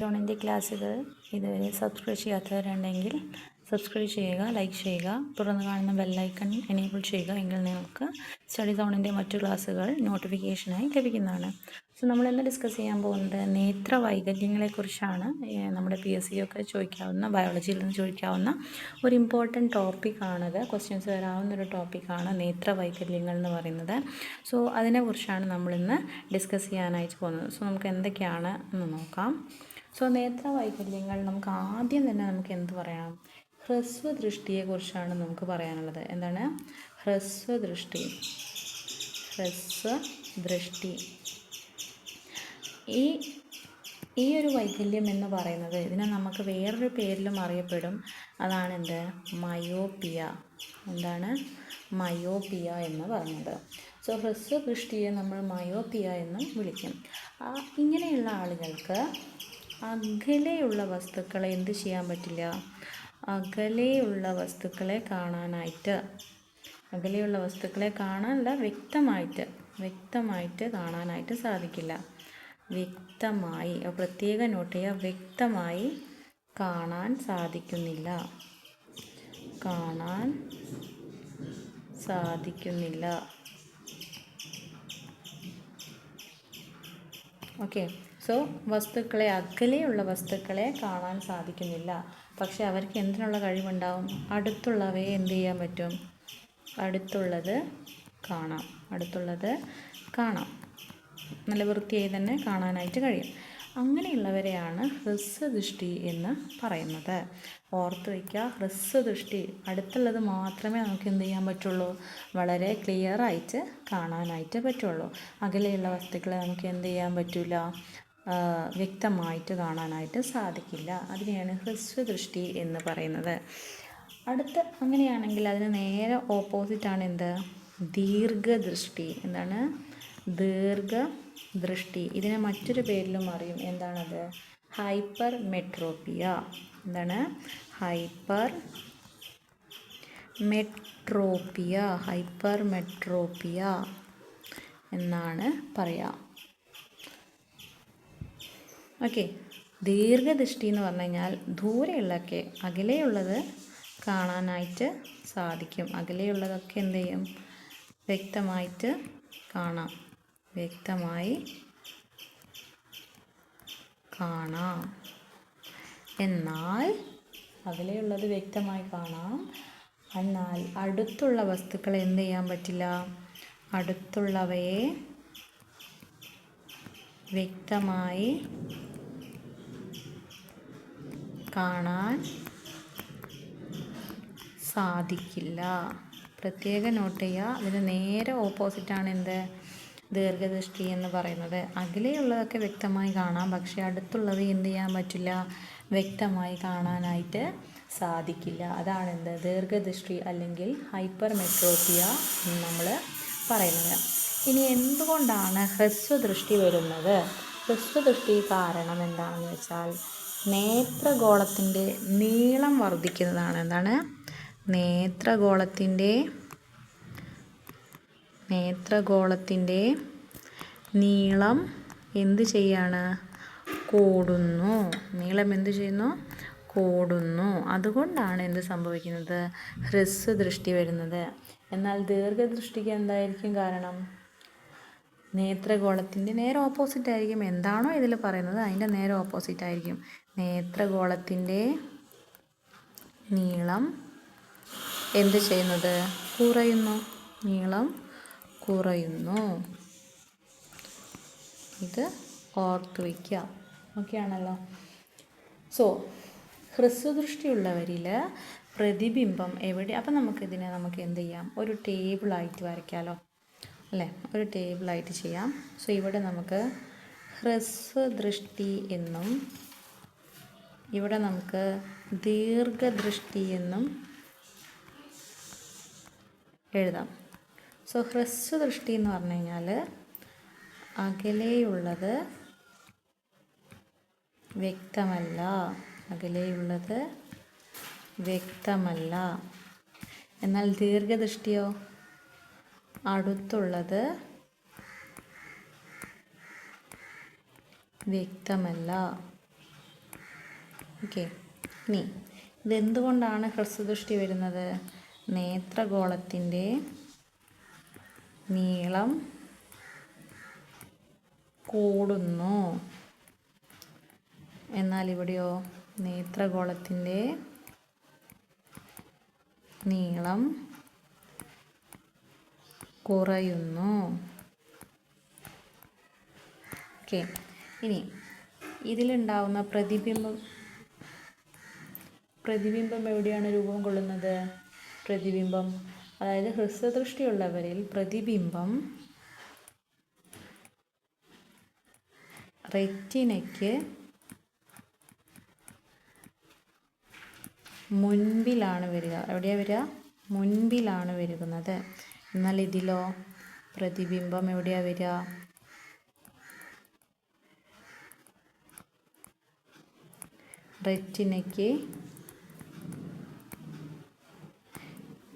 ജോണിന്റെ ക്ലാസ്സുകൾ ഇതുവരെ സബ്സ്ക്രൈബ് ചെയ്യാത്തവരുണ്ടെങ്കിൽ സബ്സ്ക്രൈബ് ചെയ്യുക ലൈക്ക് ചെയ്യുക തുടർന്ന് കാണുന്ന ബെല്ലൈക്കൺ എനേബിൾ ചെയ്യുക എങ്കിൽ നിങ്ങൾക്ക് സ്റ്റഡി സോണിന്റെ മറ്റു ക്ലാസ്സുകൾ നോട്ടിഫിക്കേഷനായി ലഭിക്കുന്നതാണ്. സോ നമ്മൾ നമ്മളിന്ന് ഡിസ്കസ് ചെയ്യാൻ പോകുന്നത് നേത്ര വൈകല്യങ്ങളെക്കുറിച്ചാണ്. നമ്മുടെ പി എസ് സി ഒക്കെ ചോദിക്കാവുന്ന ബയോളജിയിൽ നിന്ന് ചോദിക്കാവുന്ന ഒരു ഇമ്പോർട്ടന്റ് ടോപ്പിക്കാണത് ക്വസ്റ്റ്യൻസ് വരാവുന്ന ഒരു ടോപ്പിക്കാണ് നേത്ര വൈകല്യങ്ങൾ എന്ന് പറയുന്നത്. സോ അതിനെക്കുറിച്ചാണ് നമ്മളിന്ന് ഡിസ്കസ് ചെയ്യാനായിട്ട് പോകുന്നത്. സോ നമുക്ക് എന്തൊക്കെയാണ് എന്ന് നോക്കാം. സോ നേത്ര വൈകല്യങ്ങൾ നമുക്ക് ആദ്യം തന്നെ നമുക്ക് എന്ത് പറയാം? ഹ്രസ്വദൃഷ്ടിയെക്കുറിച്ചാണ് നമുക്ക് പറയാനുള്ളത്. എന്താണ്? ഹ്രസ്വദൃഷ്ടി. ഹ്രസ്വദൃഷ്ടി. ഈ ഈ ഒരു വൈകല്യം എന്ന് പറയുന്നത് ഇതിനെ നമുക്ക് വേറൊരു പേരിലും അറിയപ്പെടും. അതാണ് എന്ത്? മയോപിയ എന്താണ്? മയോപിയ എന്ന് പറയുന്നത് സോ ഹ്രസ്വ ഹ്രസ്വദൃഷ്ടിയെ നമ്മൾ മയോപിയ എന്നും വിളിക്കും. ഇങ്ങനെയുള്ള ആളുകൾക്ക് അകലെയുള്ള വസ്തുക്കളെ എന്ത് ചെയ്യാൻ പറ്റില്ല? അകലെയുള്ള വസ്തുക്കളെ കാണാനായിട്ട്. അകലെയുള്ള വസ്തുക്കളെ കാണാനല്ല വ്യക്തമായിട്ട് വ്യക്തമായിട്ട് കാണാനായിട്ട് സാധിക്കില്ല. വ്യക്തമായി പ്രത്യേക നോട്ട് ചെയ്യുക വ്യക്തമായി കാണാൻ സാധിക്കുന്നില്ല. കാണാൻ സാധിക്കുന്നില്ല. ഓക്കെ. സോ വസ്തുക്കളെ അകലെയുള്ള വസ്തുക്കളെ കാണാൻ സാധിക്കുന്നില്ല. പക്ഷേ അവർക്ക് എന്തിനുള്ള കഴിവുണ്ടാവും? അടുത്തുള്ളവയെ എന്ത് ചെയ്യാൻ പറ്റും? അടുത്തുള്ളത് കാണാം. അടുത്തുള്ളത് കാണാം. നല്ല വൃത്തിയായി തന്നെ കാണാനായിട്ട് കഴിയും. അങ്ങനെയുള്ളവരെയാണ് ഹ്രസ്വദൃഷ്ടി എന്ന് പറയുന്നത്. ഓർത്ത് വയ്ക്കുക ഹ്രസ്വദൃഷ്ടി. അടുത്തുള്ളത് മാത്രമേ നമുക്ക് എന്ത് ചെയ്യാൻ പറ്റുള്ളൂ? വളരെ ക്ലിയർ ആയിട്ട് കാണാനായിട്ട് പറ്റുള്ളൂ. അകലെയുള്ള വസ്തുക്കളെ നമുക്ക് എന്ത് ചെയ്യാൻ പറ്റില്ല വ്യക്തമായിട്ട് കാണാനായിട്ട് സാധിക്കില്ല. അതിനെയാണ് ഹ്രസ്വദൃഷ്ടി എന്ന് പറയുന്നത്. അടുത്ത അങ്ങനെയാണെങ്കിൽ അതിന് നേരെ ഓപ്പോസിറ്റാണ് എന്ത്? ദീർഘദൃഷ്ടി. എന്താണ്? ദീർഘ ദൃഷ്ടി ഇതിനെ മറ്റൊരു പേരിലും അറിയും. എന്താണത്? ഹൈപ്പർ മെട്രോപ്പിയ എന്താണ്? ഹൈപ്പർ മെട്രോപ്പിയ ഹൈപ്പർ മെട്രോപ്പിയ എന്നാണ് പറയുക ഓക്കെ. ദീർഘദൃഷ്ടി എന്ന് പറഞ്ഞു കഴിഞ്ഞാൽ ദൂരെയുള്ളതൊക്കെ അകലെയുള്ളത് കാണാനായിട്ട് സാധിക്കും. അകലെയുള്ളതൊക്കെ എന്ത് ചെയ്യും? വ്യക്തമായിട്ട് കാണാം. വ്യക്തമായി കാണാം. എന്നാൽ അകലെയുള്ളത് വ്യക്തമായി കാണാം. എന്നാൽ അടുത്തുള്ള വസ്തുക്കളെ എന്ത് ചെയ്യാൻ പറ്റില്ല? അടുത്തുള്ളവയെ വ്യക്തമായി കാണാൻ സാധിക്കില്ല. പ്രത്യേക നോട്ട് ചെയ്യുക അതിന് നേരെ ഓപ്പോസിറ്റാണ് എന്ത്? ദീർഘദൃഷ്ടി എന്ന് പറയുന്നത്. അകലെയുള്ളതൊക്കെ വ്യക്തമായി കാണാം. പക്ഷേ അടുത്തുള്ളത് എന്ത് ചെയ്യാൻ പറ്റില്ല? വ്യക്തമായി കാണാനായിട്ട് സാധിക്കില്ല. അതാണ് എന്ത്? ദീർഘദൃഷ്ടി അല്ലെങ്കിൽ ഹൈപ്പർ മെട്രോപ്പിയ എന്ന് നമ്മൾ പറയുന്നത്. ഇനി എന്തുകൊണ്ടാണ് ഹ്രസ്വദൃഷ്ടി വരുന്നത്? ഹ്രസ്വദൃഷ്ടി കാരണം എന്താണെന്ന് വെച്ചാൽ നേത്രഗോളത്തിന്റെ നീളം വർദ്ധിക്കുന്നതാണ്. എന്താണ്? നേത്രഗോളത്തിന്റെ നേത്രഗോളത്തിന്റെ നീളം എന്ത് ചെയ്യാണ്? കൂടുന്നു. നീളം എന്ത് ചെയ്യുന്നു? കൂടുന്നു. അതുകൊണ്ടാണ് എന്ത് സംഭവിക്കുന്നത്? ഹ്രസ്വ ദൃഷ്ടി വരുന്നത്. എന്നാൽ ദീർഘദൃഷ്ടിക്ക് എന്തായിരിക്കും കാരണം? നേത്രഗോളത്തിന്റെ നേരെ ഓപ്പോസിറ്റ് ആയിരിക്കും. എന്താണോ ഇതിൽ പറയുന്നത് അതിന്റെ നേരെ ഓപ്പോസിറ്റ് ആയിരിക്കും. നേത്രഗോളത്തിന്റെ നീളം എന്ത് ചെയ്യുന്നത്? കുറയുന്നു. നീളം കുറയുന്നു. ഇത് ഓർത്ത് വയ്ക്കുക. ഓക്കെ ആണല്ലോ സോ ഹ്രസ്വദൃഷ്ടിയുള്ളവരിൽ പ്രതിബിംബം എവിടെ? അപ്പം നമുക്കിതിനെ നമുക്ക് എന്ത് ചെയ്യാം? ഒരു ടേബിളായിട്ട് വരയ്ക്കാമല്ലോ അല്ലേ? ഒരു ടേബിളായിട്ട് ചെയ്യാം. സോ ഇവിടെ നമുക്ക് ഹ്രസ്വദൃഷ്ടി എന്നും ഇവിടെ നമുക്ക് ദീർഘദൃഷ്ടി എന്നും എഴുതാം. സോ ഹ്രസ്വദൃഷ്ടി എന്ന് പറഞ്ഞു കഴിഞ്ഞാൽ അകലെയുള്ളത് വ്യക്തമല്ല. അകലെയുള്ളത് വ്യക്തമല്ല. എന്നാൽ ദീർഘദൃഷ്ടിയോ? അടുത്തുള്ളത് വ്യക്തമല്ല. ഓക്കെ ഇനി ഇതെന്തുകൊണ്ടാണ് ഹ്രസ്വദൃഷ്ടി വരുന്നത്? നേത്രഗോളത്തിന്റെ നീളം കൂടുന്നു. എന്നാൽ ഇവിടെയോ? നേത്രഗോളത്തിന്റെ നീളം കുറയുന്നു. ഓക്കെ ഇനി ഇതിലുണ്ടാവുന്ന പ്രതിബിംബം പ്രതിബിംബം എവിടെയാണ് രൂപം കൊള്ളുന്നത്? പ്രതിബിംബം അതായത് ഹ്രസ്വദൃഷ്ടിയുള്ളവരിൽ പ്രതിബിംബം റെറ്റിനയ്ക്ക് മുൻപിലാണ് വരിക. എവിടെയാണ് വരിക? മുൻപിലാണ് വരുന്നത്. എന്നാൽ ഇതിലോ പ്രതിബിംബം എവിടെയാണ് വരിക? റെറ്റിനയ്ക്ക്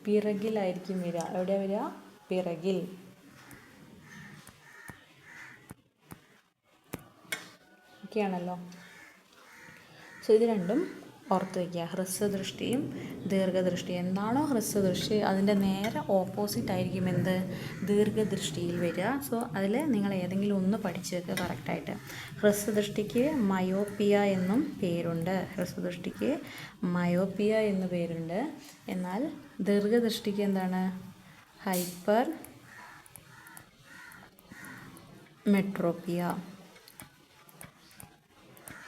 പിറകിലായിരിക്കും വരിക. എവിടെ വരിക? പിറകിൽ. ഒക്കെയാണല്ലോ സോ ഇത് രണ്ടും ഓർത്ത് വയ്ക്കുക. ഹ്രസ്വദൃഷ്ടിയും ദീർഘദൃഷ്ടിയും. എന്താണോ ഹ്രസ്വദൃഷ്ടി അതിന്റെ നേരെ ഓപ്പോസിറ്റ് ആയിരിക്കും എന്ത്? ദീർഘദൃഷ്ടിയിൽ വരിക. സോ അതിൽ നിങ്ങൾ ഏതെങ്കിലും ഒന്ന് പഠിച്ചു വെക്കുക കറക്റ്റായിട്ട് ഹ്രസ്വദൃഷ്ടിക്ക് മയോപ്പിയ എന്നും പേരുണ്ട്. ഹ്രസ്വദൃഷ്ടിക്ക് മയോപ്പിയ എന്ന് പേരുണ്ട്. എന്നാൽ ദീർഘദൃഷ്ടിക്ക് എന്താണ്? Hypermetropia.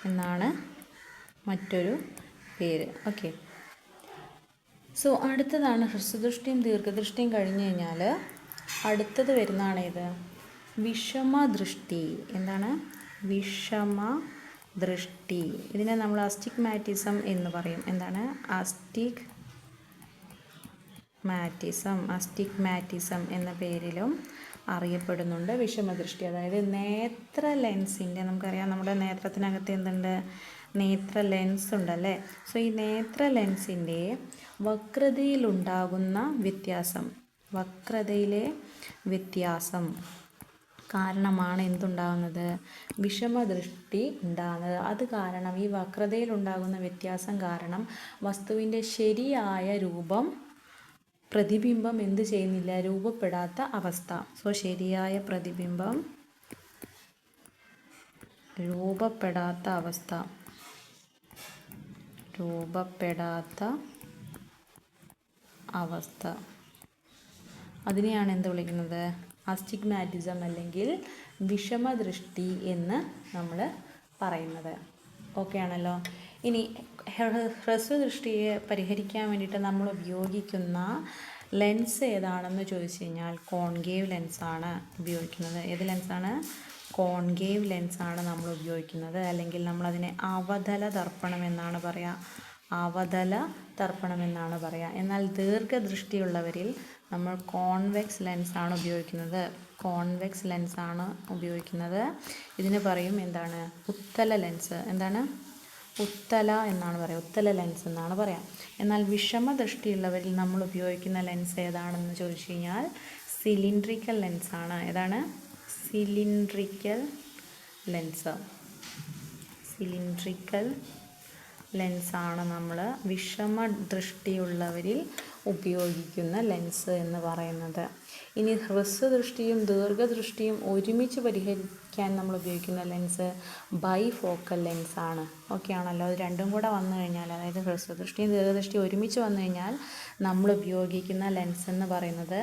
എന്നാണ് മറ്റൊരു പേര്. ഓക്കെ സോ അടുത്തതാണ്. ഹ്രസ്വദൃഷ്ടിയും ദീർഘദൃഷ്ടിയും കഴിഞ്ഞ് കഴിഞ്ഞാൽ അടുത്തത് വരുന്നതാണ് ഇത് വിഷമദൃഷ്ടി. എന്താണ്? വിഷമ ദൃഷ്ടി ഇതിനെ നമ്മൾ അസ്റ്റിഗ്മാറ്റിസം എന്ന് പറയും. എന്താണ്? അസ്റ്റിക് മാറ്റിസം അസ്റ്റിഗ്മാറ്റിസം എന്ന പേരിലും അറിയപ്പെടുന്നുണ്ട് വിഷമദൃഷ്ടി. അതായത് നേത്ര ലെൻസിന്റെ നമുക്കറിയാം നമ്മുടെ നേത്രത്തിനകത്ത് എന്തുണ്ട്? നേത്ര ലെൻസ് ഉണ്ടല്ലേ? സോ ഈ നേത്ര ലെൻസിന്റെ വക്രതയിലുണ്ടാകുന്ന വ്യത്യാസം വക്രതയിലെ വ്യത്യാസം കാരണമാണ് എന്തുണ്ടാകുന്നത്? വിഷമദൃഷ്ടി ഉണ്ടാകുന്നത്. അത് കാരണം ഈ വക്രതയിലുണ്ടാകുന്ന വ്യത്യാസം കാരണം വസ്തുവിന്റെ ശരിയായ രൂപം പ്രതിബിംബം എന്ത് ചെയ്യുന്നില്ല? രൂപപ്പെടാത്ത അവസ്ഥ. സോ ശരിയായ പ്രതിബിംബം രൂപപ്പെടാത്ത അവസ്ഥ. രൂപപ്പെടാത്ത അവസ്ഥ. അതിനെയാണ് എന്ത് വിളിക്കുന്നത്? അസ്റ്റിഗ്മാറ്റിസം അല്ലെങ്കിൽ വിഷമദൃഷ്ടി എന്ന് നമ്മൾ പറയുന്നത്. ഓക്കെ ആണല്ലോ? ഇനി ഹ്ര- ഹ്രസ്വദൃഷ്ടിയെ പരിഹരിക്കാൻ വേണ്ടിയിട്ട് നമ്മൾ ഉപയോഗിക്കുന്ന ലെൻസ് ഏതാണെന്ന് ചോദിച്ചു കഴിഞ്ഞാൽ കോൺകേവ് ലെൻസാണ് ഉപയോഗിക്കുന്നത്. ഏത് ലെൻസാണ് കോൺകേവ് ലെൻസാണ് നമ്മൾ ഉപയോഗിക്കുന്നത് അല്ലെങ്കിൽ നമ്മളതിനെ അവതല ദർപ്പണം എന്നാണ് പറയുക അവതല ദർപ്പണം എന്നാണ് പറയുക എന്നാൽ ദീർഘദൃഷ്ടിയുള്ളവരിൽ നമ്മൾ കോൺവെക്സ് ലെൻസാണ് ഉപയോഗിക്കുന്നത്. കോൺവെക്സ് ലെൻസാണ് ഉപയോഗിക്കുന്നത്. ഇതിന് പറയും എന്താണ്? ഉത്തല ലെൻസ്. എന്താണ്? ഉത്തല എന്നാണ് പറയുക ഉത്തല ലെൻസ് എന്നാണ് പറയാം. എന്നാൽ വിഷമ ദൃഷ്ടിയുള്ളവരിൽ നമ്മൾ ഉപയോഗിക്കുന്ന ലെൻസ് ഏതാണെന്ന് ചോദിച്ചു കഴിഞ്ഞാൽ സിലിണ്ട്രിക്കൽ ലെൻസാണ്. ഏതാണ്? സിലിണ്ട്രിക്കൽ ലെൻസ് സിലിണ്ട്രിക്കൽ ലെൻസാണ് നമ്മൾ വിഷമ ദൃഷ്ടിയുള്ളവരിൽ ഉപയോഗിക്കുന്ന ലെൻസ് എന്ന് പറയുന്നത്. ഇനി ഹ്രസ്വദൃഷ്ടിയും ദീർഘദൃഷ്ടിയും ഒരുമിച്ച് പരിഹരിക്കാൻ നമ്മൾ ഉപയോഗിക്കുന്ന ലെൻസ് ബൈ ഫോക്കൽ ലെൻസാണ് ഓക്കെ ആണല്ലോ? അത് രണ്ടും കൂടെ വന്നു കഴിഞ്ഞാൽ അതായത് ഹ്രസ്വദൃഷ്ടിയും ദീർഘദൃഷ്ടിയും ഒരുമിച്ച് വന്നു കഴിഞ്ഞാൽ നമ്മൾ ഉപയോഗിക്കുന്ന ലെൻസ് എന്ന് പറയുന്നത്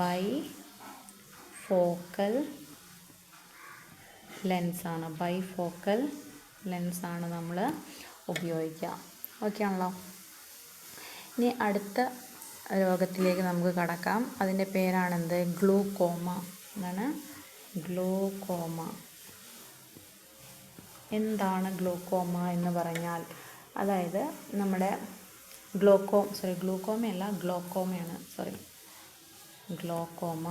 ബൈ ഫോക്കൽ ലെൻസാണ് ബൈ ഫോക്കൽ ലെൻസാണ് നമ്മൾ ഉപയോഗിക്കുക. ഓക്കെ ആണല്ലോ? ഇനി അടുത്ത രോഗത്തിലേക്ക് നമുക്ക് കടക്കാം. അതിന്റെ പേരാണെന്ത്? ഗ്ലൂക്കോമ എന്താണ്? ഗ്ലൂക്കോമ എന്താണ് ഗ്ലൂക്കോമ എന്ന് പറഞ്ഞാൽ? അതായത് നമ്മുടെ ഗ്ലോക്കോം സോറി ഗ്ലൂക്കോമയല്ല ഗ്ലോക്കോമയാണ് സോറി ഗ്ലോക്കോമ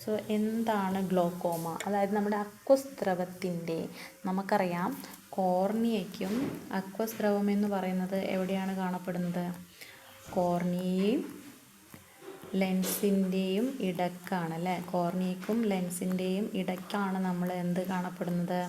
സോ എന്താണ് ഗ്ലോക്കോമ അതായത് നമ്മുടെ അക്വസ് ദ്രവത്തിന്റെ നമുക്കറിയാം കോർണിയയ്ക്കും അക്വസ് ദ്രവം എന്ന് പറയുന്നത് എവിടെയാണ് കാണപ്പെടുന്നത്? കോർണിയയും ലെൻസിന്റെയും ഇടക്കാണ് അല്ലേ? കോർണിയക്കും ലെൻസിന്റെയും ഇടയ്ക്കാണ് നമ്മൾ എന്ത് കാണപ്പെടുന്നത്?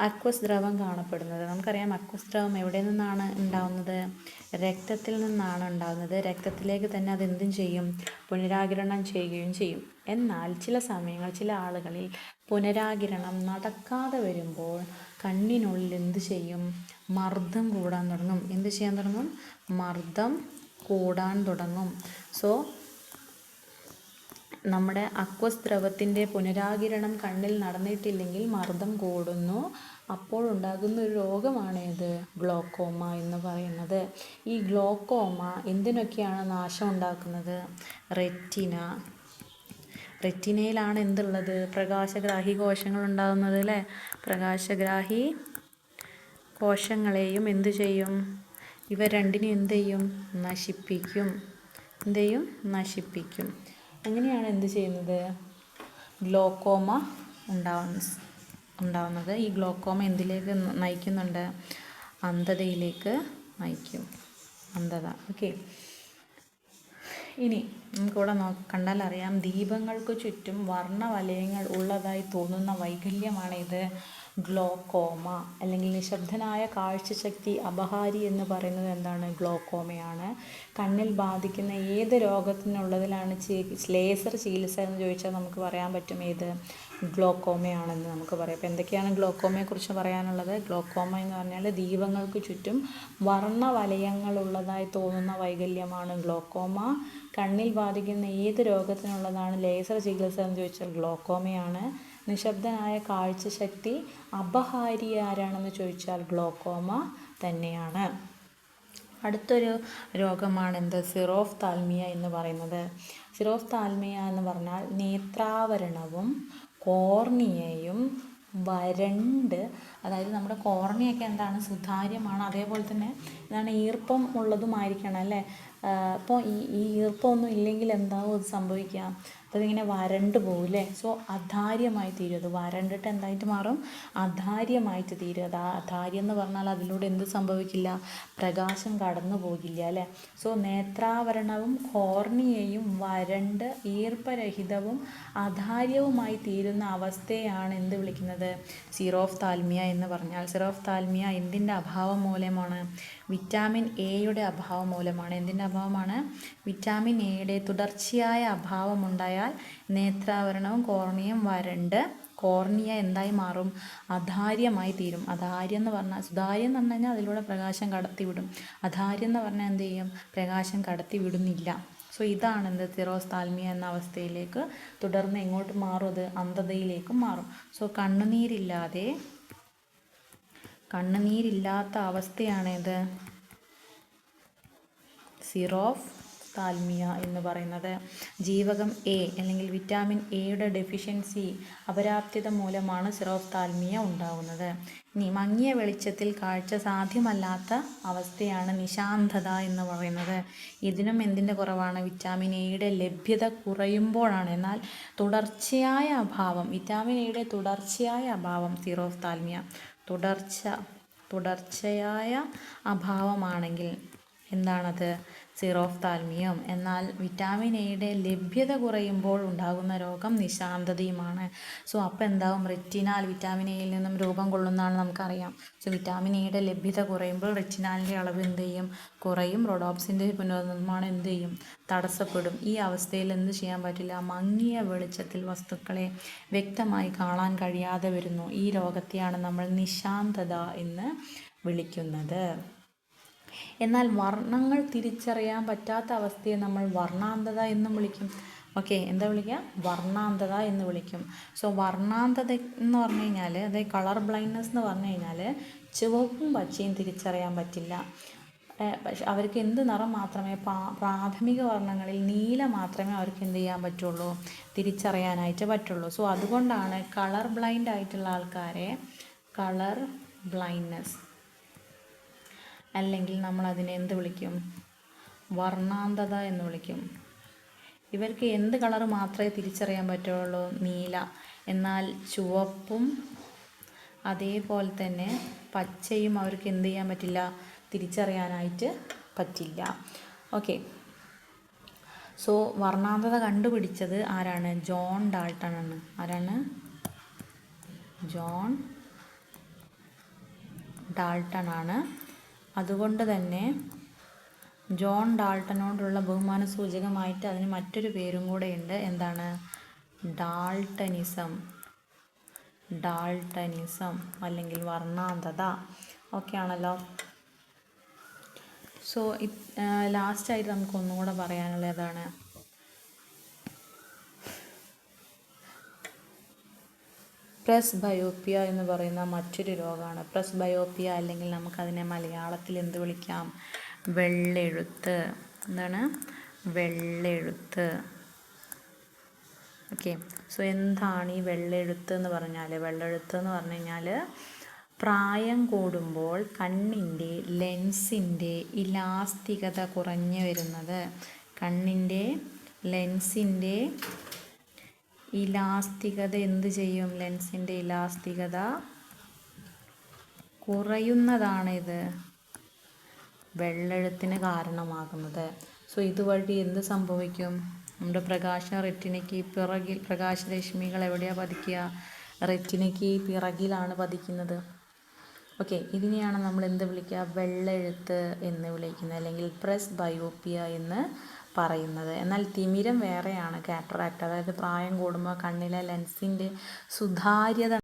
അക്വസ് ദ്രവം കാണപ്പെടുന്നത്. നമുക്കറിയാം അക്വസ് ദ്രവം എവിടെ നിന്നാണ് ഉണ്ടാവുന്നത്? രക്തത്തിൽ നിന്നാണ് ഉണ്ടാകുന്നത് രക്തത്തിലേക്ക് തന്നെ അത് എന്തും ചെയ്യും? പുനരാകിരണം ചെയ്യുകയും ചെയ്യും. എന്നാൽ ചില സമയങ്ങൾ ചില ആളുകളിൽ പുനരാകിരണം നടക്കാതെ വരുമ്പോൾ കണ്ണിനുള്ളിൽ എന്ത് ചെയ്യും? മർദ്ദം കൂടാൻ തുടങ്ങും. എന്ത് ചെയ്യാൻ തുടങ്ങും? മർദ്ദം കൂടാൻ തുടങ്ങും. സോ നമ്മുടെ അക്വസ് ദ്രവത്തിന്റെ പുനരാകിരണം കണ്ണിൽ നടന്നിട്ടില്ലെങ്കിൽ മർദ്ദം കൂടുന്നു. അപ്പോൾ ഉണ്ടാകുന്ന ഒരു രോഗമാണ് ഗ്ലോക്കോമ എന്ന് പറയുന്നത്. ഈ ഗ്ലോക്കോമ എന്തിനൊക്കെയാണ് നാശം ഉണ്ടാക്കുന്നത്? റെറ്റിന. റെറ്റിനയിലാണ് എന്തുള്ളത്? പ്രകാശഗ്രാഹി കോശങ്ങൾ ഉണ്ടാകുന്നത് അല്ലേ? പ്രകാശഗ്രാഹി കോശങ്ങളെയും എന്തു ചെയ്യും? ഇവ രണ്ടിനെയും എന്ത് ചെയ്യും? നശിപ്പിക്കും. എന്ത് ചെയ്യും? നശിപ്പിക്കും. അങ്ങനെയാണ് എന്ത് ചെയ്യുന്നത്? ഗ്ലോക്കോമ ഉണ്ടാവുന്ന ഉണ്ടാവുന്നത്. ഈ ഗ്ലോക്കോമ എന്തിലേക്ക് നയിക്കുന്നുണ്ട്? അന്ധതയിലേക്ക് നയിക്കും. അന്ധത. ഓക്കെ. ഇനി നമുക്കിവിടെ നോ കണ്ടാൽ അറിയാം. ദീപങ്ങൾക്ക് ചുറ്റും വർണവലയങ്ങൾ ഉള്ളതായി തോന്നുന്ന വൈകല്യമാണ് ഇത് ഗ്ലോക്കോമ അല്ലെങ്കിൽ നിശബ്ദനായ കാഴ്ചശക്തി അപഹാരി എന്ന് പറയുന്നത് എന്താണ്? ഗ്ലോക്കോമയാണ്. കണ്ണിൽ ബാധിക്കുന്ന ഏത് രോഗത്തിനുള്ളതിലാണ് ലേസർ ചികിത്സ എന്ന് ചോദിച്ചാൽ നമുക്ക് പറയാൻ പറ്റും ഏത്? ഗ്ലോക്കോമയാണെന്ന് നമുക്ക് പറയാം. അപ്പോൾ എന്തൊക്കെയാണ് ഗ്ലോക്കോമയെക്കുറിച്ച് പറയാനുള്ളത്? ഗ്ലോക്കോമ എന്ന് പറഞ്ഞാൽ ദീപങ്ങൾക്ക് ചുറ്റും വർണവലയങ്ങളുള്ളതായി തോന്നുന്ന വൈകല്യമാണ് ഗ്ലോക്കോമ. കണ്ണിൽ ബാധിക്കുന്ന ഏത് രോഗത്തിനുള്ളതാണ് ലേസർ ചികിത്സ എന്ന് ചോദിച്ചാൽ ഗ്ലോക്കോമയാണ്. നിശബ്ദനായ കാഴ്ചശക്തി അപഹാരി ആരാണെന്ന് ചോദിച്ചാൽ ഗ്ലോക്കോമ തന്നെയാണ്. അടുത്തൊരു രോഗമാണ് എന്ത്? സിറോഫ് താൽമിയ എന്ന് പറയുന്നത്. സിറോഫ് താൽമിയ എന്ന് പറഞ്ഞാൽ നേത്രാവരണവും കോർണിയയും വരണ്ട് അതായത് നമ്മുടെ കോർണിയൊക്കെ എന്താണ്? സുതാര്യമാണ്. അതേപോലെ തന്നെ എന്താണ്? ഈർപ്പം ഉള്ളതുമായിരിക്കണം അല്ലേ? അപ്പോൾ ഈ ഈ ഈർപ്പമൊന്നും ഇല്ലെങ്കിൽ എന്താവും? അത് സംഭവിക്കുക അപ്പോൾ ഇതിങ്ങനെ വരണ്ട് പോകില്ലേ സോ അധാര്യമായി തീരും. അത് വരണ്ടിട്ട് എന്തായിട്ട് മാറും? അധാര്യമായിട്ട് തീരും. അത് അധാര്യം എന്ന് പറഞ്ഞാൽ അതിലൂടെ എന്ത് സംഭവിക്കില്ല? പ്രകാശം കടന്നു പോകില്ല അല്ലേ? സോ നേത്രാവരണവും കോർണിയയും വരണ്ട് ഈർപ്പരഹിതവും അധാര്യവുമായി തീരുന്ന അവസ്ഥയാണ് എന്ത് വിളിക്കുന്നത്? സീറോഫ് താൽമിയ എന്ന് പറഞ്ഞാൽ സീറോഫ് താൽമിയ എന്തിന്റെ അഭാവം മൂലമാണ്? വിറ്റാമിൻ എയുടെ അഭാവം മൂലമാണ്. എന്തിന്റെ അഭാവമാണ്? വിറ്റാമിൻ എയുടെ തുടർച്ചയായ അഭാവം ഉണ്ടായാൽ നേത്രാവരണവും കോർണിയും വരണ്ട് കോർണിയ എന്തായി മാറും? അധാര്യമായി തീരും. അധാര്യം എന്ന് പറഞ്ഞാൽ സുതാര്യം എന്ന് പറഞ്ഞു കഴിഞ്ഞാൽ അതിലൂടെ പ്രകാശം കടത്തിവിടും. അധാര്യം എന്ന് പറഞ്ഞാൽ എന്ത് ചെയ്യും? പ്രകാശം കടത്തിവിടുന്നില്ല. സോ ഇതാണ് എന്ത്? തിറോസ് താൽമിയ എന്ന അവസ്ഥയിലേക്ക് തുടർന്ന് എങ്ങോട്ട് മാറും അത്? അന്ധതയിലേക്കും മാറും. സോ കണ്ണുനീരില്ലാതെ കണ്ണുനീരില്ലാത്ത അവസ്ഥയാണിത് സിറോഫ് താൽമിയ എന്ന് പറയുന്നത്. ജീവകം എ അല്ലെങ്കിൽ വിറ്റാമിൻ എയുടെ ഡെഫിഷ്യൻസി അപരാപ്തിത മൂലമാണ് സിറോഫ് താൽമിയ ഉണ്ടാകുന്നത്. ഇനി മങ്ങിയ വെളിച്ചത്തിൽ കാഴ്ച സാധ്യമല്ലാത്ത അവസ്ഥയാണ് നിശാന്തത എന്ന് പറയുന്നത്. ഇതിനും എന്തിന്റെ കുറവാണ്? വിറ്റാമിൻ എയുടെ ലഭ്യത കുറയുമ്പോഴാണ്. എന്നാൽ തുടർച്ചയായ അഭാവം വിറ്റാമിൻ എയുടെ തുടർച്ചയായ അഭാവം സിറോഫ് താൽമിയ തുടർച്ച തുടർച്ചയായ അഭാവമാണെങ്കിൽ എന്താണത്? സിറോഫ്താൽമിയം. എന്നാൽ വിറ്റാമിൻ എയുടെ ലഭ്യത കുറയുമ്പോൾ ഉണ്ടാകുന്ന രോഗം നിശാന്തതയുമാണ്. സോ അപ്പോൾ എന്താവും? റെറ്റിനാൽ വിറ്റാമിൻ എയിൽ നിന്നും രൂപം കൊള്ളുന്നതാണ് നമുക്കറിയാം. സോ വിറ്റാമിൻ എയുടെ ലഭ്യത കുറയുമ്പോൾ റെറ്റിനാലിന്റെ അളവ് എന്ത് ചെയ്യും? കുറയും. റൊഡോപ്സിന്റെ പുനർനിർമ്മാണം എന്ത് ചെയ്യും? തടസ്സപ്പെടും. ഈ അവസ്ഥയിൽ എന്ത് ചെയ്യാൻ പറ്റില്ല? മങ്ങിയ വെളിച്ചത്തിൽ വസ്തുക്കളെ വ്യക്തമായി കാണാൻ കഴിയാതെ വരുന്നു. ഈ രോഗത്തെയാണ് നമ്മൾ നിശാന്തത എന്ന് വിളിക്കുന്നത്. എന്നാൽ വർണങ്ങൾ തിരിച്ചറിയാൻ പറ്റാത്ത അവസ്ഥയെ നമ്മൾ വർണാന്തത എന്നും വിളിക്കും. ഓക്കെ എന്താ വിളിക്കുക? വർണാന്തത എന്ന് വിളിക്കും. സോ വർണാന്തത എന്ന് പറഞ്ഞു കഴിഞ്ഞാൽ അതായത് കളർ ബ്ലൈൻഡ്നെസ് എന്ന് പറഞ്ഞു കഴിഞ്ഞാൽ ചുവപ്പും പച്ചയും തിരിച്ചറിയാൻ പറ്റില്ല. പക്ഷെ അവർക്ക് എന്ത് നിറം മാത്രമേ പ്രാഥമിക വർണങ്ങളിൽ നീല മാത്രമേ അവർക്ക് എന്ത് ചെയ്യാൻ പറ്റുള്ളൂ? തിരിച്ചറിയാനായിട്ട് പറ്റുള്ളൂ. സോ അതുകൊണ്ടാണ് കളർ ബ്ലൈൻഡ് ആയിട്ടുള്ള ആൾക്കാരെ കളർ ബ്ലൈൻഡ്നെസ് അല്ലെങ്കിൽ നമ്മൾ അതിനെ എന്ത് വിളിക്കും? വർണാന്തത എന്ന് വിളിക്കും. ഇവർക്ക് എന്ത് കളർ മാത്രമേ തിരിച്ചറിയാൻ പറ്റുള്ളൂ? നീല. എന്നാൽ ചുവപ്പും അതേപോലെ തന്നെ പച്ചയും അവർക്ക് എന്ത് ചെയ്യാൻ പറ്റില്ല? തിരിച്ചറിയാനായിട്ട് പറ്റില്ല. ഓക്കെ. സോ വർണാന്തത കണ്ടുപിടിച്ചത് ആരാണ്? ജോൺ ഡാൾട്ടൺ ആണ്. ആരാണ്? ജോൺ ഡാൾട്ടൺ ആണ്. അതുകൊണ്ട് തന്നെ ജോൺ ഡാൾട്ടനോടുള്ള ബഹുമാന സൂചകമായിട്ട് അതിന് മറ്റൊരു പേരും കൂടെ ഉണ്ട്. എന്താണ്? ഡാൾട്ടനിസം. ഡാൾട്ടനിസം അല്ലെങ്കിൽ വർണാന്തത. ഓക്കെ ആണല്ലോ. സോ ലാസ്റ്റായിട്ട് നമുക്ക് ഒന്നുകൂടെ പറയാനുള്ളതാണ്. പ്രസ് ബയോപ്പിയ എന്ന് പറയുന്ന മറ്റൊരു രോഗമാണ്. പ്രസ് ബയോപ്പിയ അല്ലെങ്കിൽ നമുക്കതിനെ മലയാളത്തിൽ എന്ത് വിളിക്കാം? വെള്ളെഴുത്ത്. എന്താണ്? വെള്ളെഴുത്ത്. ഓക്കെ. സോ എന്താണ് ഈ വെള്ളെഴുത്ത് എന്ന് പറഞ്ഞാൽ വെള്ളെഴുത്ത് എന്ന് പറഞ്ഞു കഴിഞ്ഞാൽ പ്രായം കൂടുമ്പോൾ കണ്ണിന്റെ ലെൻസിന്റെ ഇലാസ്തികത കുറഞ്ഞു വരുന്നത്. കണ്ണിന്റെ ലെൻസിന്റെ ഇലാസ്തികത എന്ത് ചെയ്യും? ലെൻസിന്റെ ഇലാസ്തികത കുറയുന്നതാണ് ഇത് വെള്ളെഴുത്തിന് കാരണമാകുന്നത്. സോ ഇതുവഴി എന്ത് സംഭവിക്കും? നമ്മുടെ പ്രകാശ റെറ്റിനയ്ക്ക് പിറകിൽ പ്രകാശരശ്മികൾ എവിടെയാണ് പതിക്കുക? റെറ്റിനയ്ക്ക് പിറകിലാണ് പതിക്കുന്നത്. ഓക്കെ ഇതിനെയാണ് നമ്മൾ എന്ത് വിളിക്കുക? വെള്ളെഴുത്ത് എന്ന് വിളിക്കുന്നത്. അല്ലെങ്കിൽ പ്രസ് ബയോപ്പിയ എന്ന് പറയുന്നത്. എന്നാൽ തിമിരം വേറെയാണ് കാറ്ററാക്ട്. അതായത് പ്രായം കൂടുമ്പോൾ കണ്ണിലെ ലെൻസിന്റെ സുതാര്യത